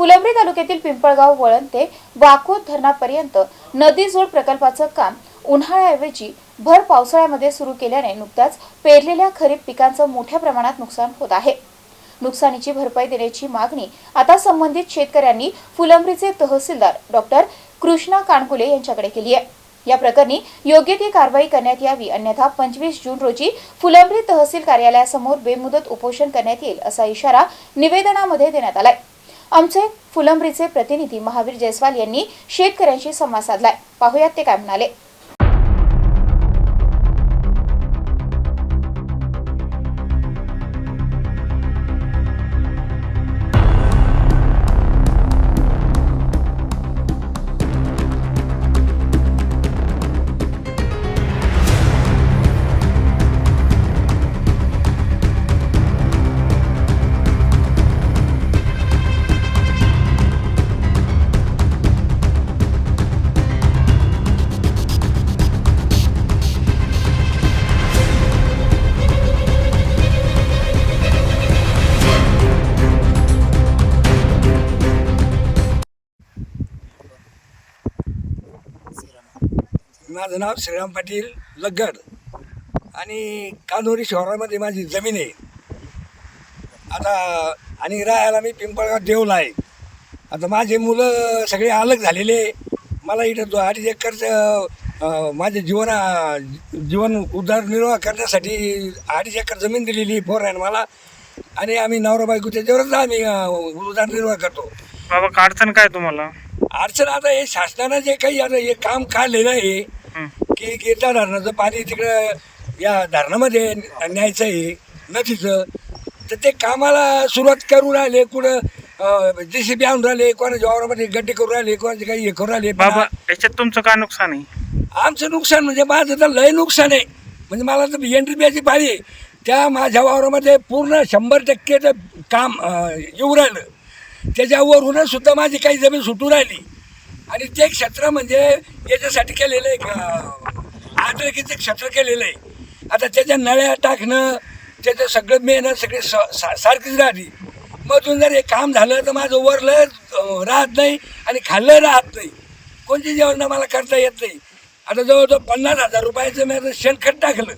फुलंब्री तालुक्यातील पिंपळगाव वळण ते वाकोद धरणापर्यंत नदीजोड प्रकल्पाचं काम उन्हाळ्याऐवजी भर पावसाळ्यामध्ये सुरू केल्याने नुकत्याच पेरलेल्या खरीप पिकांचं मोठ्या प्रमाणात नुकसान होत आहे. नुकसानीची भरपाई देण्याची मागणी आता संबंधित शेतकऱ्यांनी फुलंब्रीचे तहसीलदार डॉक्टर कृष्णा काणकुले यांच्याकडे केली आहे. या प्रकरणी योग्य ती कारवाई करण्यात यावी अन्यथा पंचवीस जून रोजी फुलंब्री तहसील कार्यालयासमोर बेमुदत उपोषण करण्यात येईल असा इशारा निवेदनामध्ये देण्यात आलाय. आमचे फुलंब्रीचे प्रतिनिधी महावीर जयस्वाल यांनी शेतकऱ्यांशी संवाद साधलाय. पाहुयात ते काय म्हणाले. माझं नाव श्रीराम पाटील लगड. आणि कानोरी शहरामध्ये माझी जमीन आहे. आता आणि राहायला मी पिंपळगाव देवला आहे. आता माझे मुलं सगळे अलग झालेले मला इथं अडीच एकरचं माझे जीवना जीवन उदरनिर्वाह करण्यासाठी अडीच एकर जमीन दिलेली फोर आहे मला. आणि आम्ही नवरा बायको त्याच्यावरच आम्ही उदरनिर्वाह करतो. बाबा अडचण काय तुम्हाला? अडचण आता हे शासनानं जे काही आता हे काम काढलेलं आहे. की गिरता धरणाचं पाणी तिकडं या धरणामध्ये न्यायचं आहे नदीचं तर ते कामाला सुरुवात करून राहिले कुठं जे सी बी आणून राहिले कोणाच्या वावरामध्ये गड्डे करून राहिले कोणाचे काही हे करून राहिले बाबा याच्यात तुमचं काय नुकसान आहे? आमचं नुकसान म्हणजे माझं तर लय नुकसान आहे. म्हणजे मला तर एंट्री बियाची पाळी आहे. त्या माझ्या वावरामध्ये पूर्ण शंभर टक्केचं काम येऊ राहिलं. त्याच्यावरूनच सुद्धा माझी काही जमीन सुटू राहिली. आणि ते क्षेत्र म्हणजे याच्यासाठी केलेलं आहे का आद्रकीचं क्षेत्र केलेलं आहे. आता त्याच्या नळ्या टाकणं त्याचं सगळं मेहनत सगळे स सा- सारखीच राहते. मधून जर हे काम झालं तर माझं वरलं राहत नाही आणि खाल्लं राहत नाही. कोणती जेवण मला करता येत नाही. आता जवळजवळ पन्नास हजार रुपयाचं मी आता शेणखत टाकलं.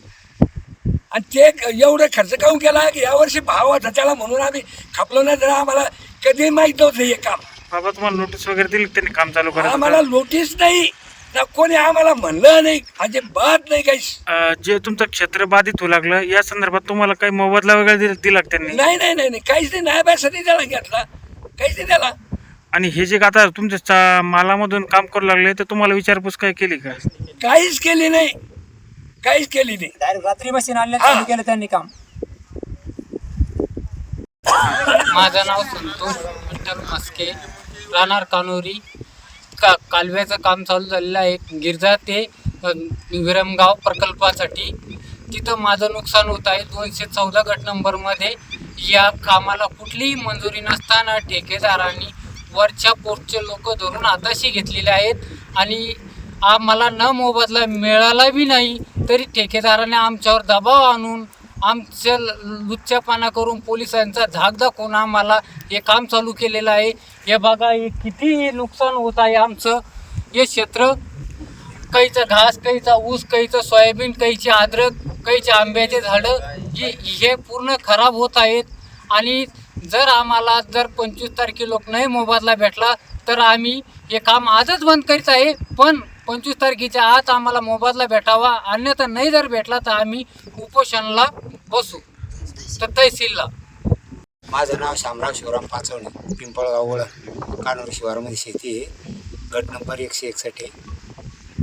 आणि ते एवढं खर्च काऊन केला की यावर्षी भाव होता त्याला म्हणून आम्ही खपलो नाही तर आम्हाला कधी माहीत नव्हतं हे काम. बाबा तुम्हाला नोटीस वगैरे दिली त्यांनी काम चालू आम्हाला करायचं नोटीस नाही. ना कोणी आम्हाला म्हणलं नाही म्हणजे बात नाही काही. जे तुमचं क्षेत्र बाधित होऊ लागलं या संदर्भात तुम्हाला काही मोबदला वगैरे दिला त्यांनी? नाही नाही नाही नाही. काहीच नाही. नाही नाही त्याला घेतला. काहीच नाही त्याला. आणि हे जे आता तुमच्या मालामधून काम करू लागले तर तुम्हाला विचारपूस काय केली का? काहीच केली नाही. काहीच केली नाही. डायरेक्ट रात्री मशीन आणलं. चालू केलं त्यांनी काम. माझं नाव संतोष मस्के राहणार कानोरी. का कालव्याचं काम चालू झालेलं आहे. गिरजा ते विरमगाव प्रकल्पासाठी. तिथं माझं नुकसान होत आहे. दोनशे चौदा गट नंबरमध्ये या कामाला कुठलीही मंजुरी नसताना ठेकेदारांनी वरच्या पोस्टचे लोक धरून हाताशी घेतलेले आहेत. आणि आम्हाला न मोबदला मिळाला बी नाही तरी ठेकेदाराने आमच्यावर दबाव आणून आमच्या लुच्च्यापाना करून पोलिसांचा धाक दाखवून आम्हाला हे काम चालू केलेलं आहे. हे बघा हे किती नुकसान होत आहे आमचं. हे क्षेत्र कैचं घास कैचा ऊस कैचं सोयाबीन कैची अद्रक कैचे आंब्याचे झाडं हे हे पूर्ण खराब होत आहेत. आणि जर आम्हाला जर पंचवीस तारखे लोक नाही मोबदला भेटला तर आम्ही हे काम आजच बंद करीत आहे. पण पंचवीस तारखेच्या आत आम्हाला मोबदला भेटावा अन्यथा नाही जर भेटला तर आम्ही उपोषणाला बसू. तर तहसीलला. माझं नाव शामराव शिवराम पाचवणे पिंपळगाव वळण कानूर शिवारामध्ये शेती आहे. गट नंबर एकशे एकसष्ट आहे.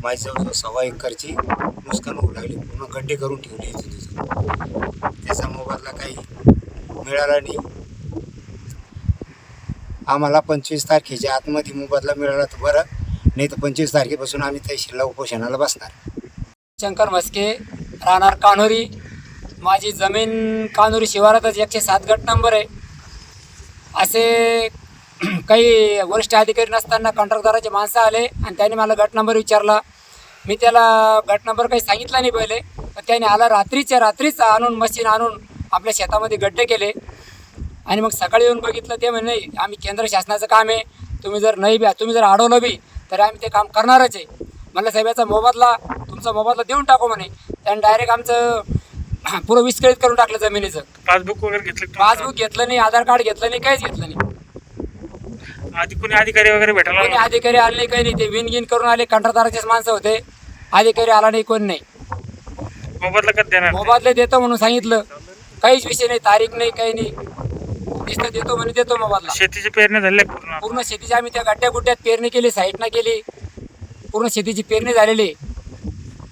माझी जवळजवळ सव्वा एकरची नुकसान होऊ लागली. पूर्ण गड्डे करून ठेवले होते तिथं त्याचा मोबदला काही मिळाला नाही. आम्हाला पंचवीस तारखेच्या आतमध्ये मोबदला मिळाला तर बरं. नाही तर पंचवीस तारखेपासून आम्ही तहसीलला उपोषणाला बसणार. शंकर म्हस्के राहणार कान्होरी. माझी जमीन कान्होरी शिवारातच एकशे सात गट नंबर आहे. असे काही वरिष्ठ अधिकारी नसताना कॉन्ट्रॅक्टदाराचे माणसं आले आणि त्यांनी मला गट नंबर विचारला. मी त्याला गट नंबर काही सांगितला नाही पहिले पण त्याने आला रात्रीच्या रात्रीच आणून मशीन आणून आपल्या शेतामध्ये गड्डे केले. आणि मग सकाळी येऊन बघितलं ते म्हणे आम्ही केंद्र शासनाचं काम आहे. तुम्ही जर नाही बी तुम्ही जर अडवलं बी तर आम्ही ते काम करणारच आहे. म्हणलं साहेबाचा मोबदला तुमचा मोबदला देऊन टाकू म्हणे. त्यानं डायरेक्ट आमचं पुरं विस्कळीत करून टाकलं जमिनीचं. पासबुक वगैरे घेतलं का पासबुक घेतलं नाही आधार कार्ड घेतलं नाही काहीच घेतलं नाही? आधी कोणी अधिकारी वगैरे भेटायला कोणी आला? अधिकारी आले नाही काही नाही. ते विन गिन करून आले कंत्राटदाराचेच माणसं होते. अधिकारी आला नाही कोण नाही. मोबदला कधी देणार? मोबादले देतो म्हणून सांगितलं. काहीच विषय नाही तारीख नाही काही नाही. नुसतं देतो म्हणे देतो मोबादला शेतीची पेरणी झाली पूर्ण. पूर्ण शेतीची आम्ही त्या गड्ड्या गुड्ड्यात पेरणी केली साईटनं केली. पूर्ण शेतीची पेरणी झालेली.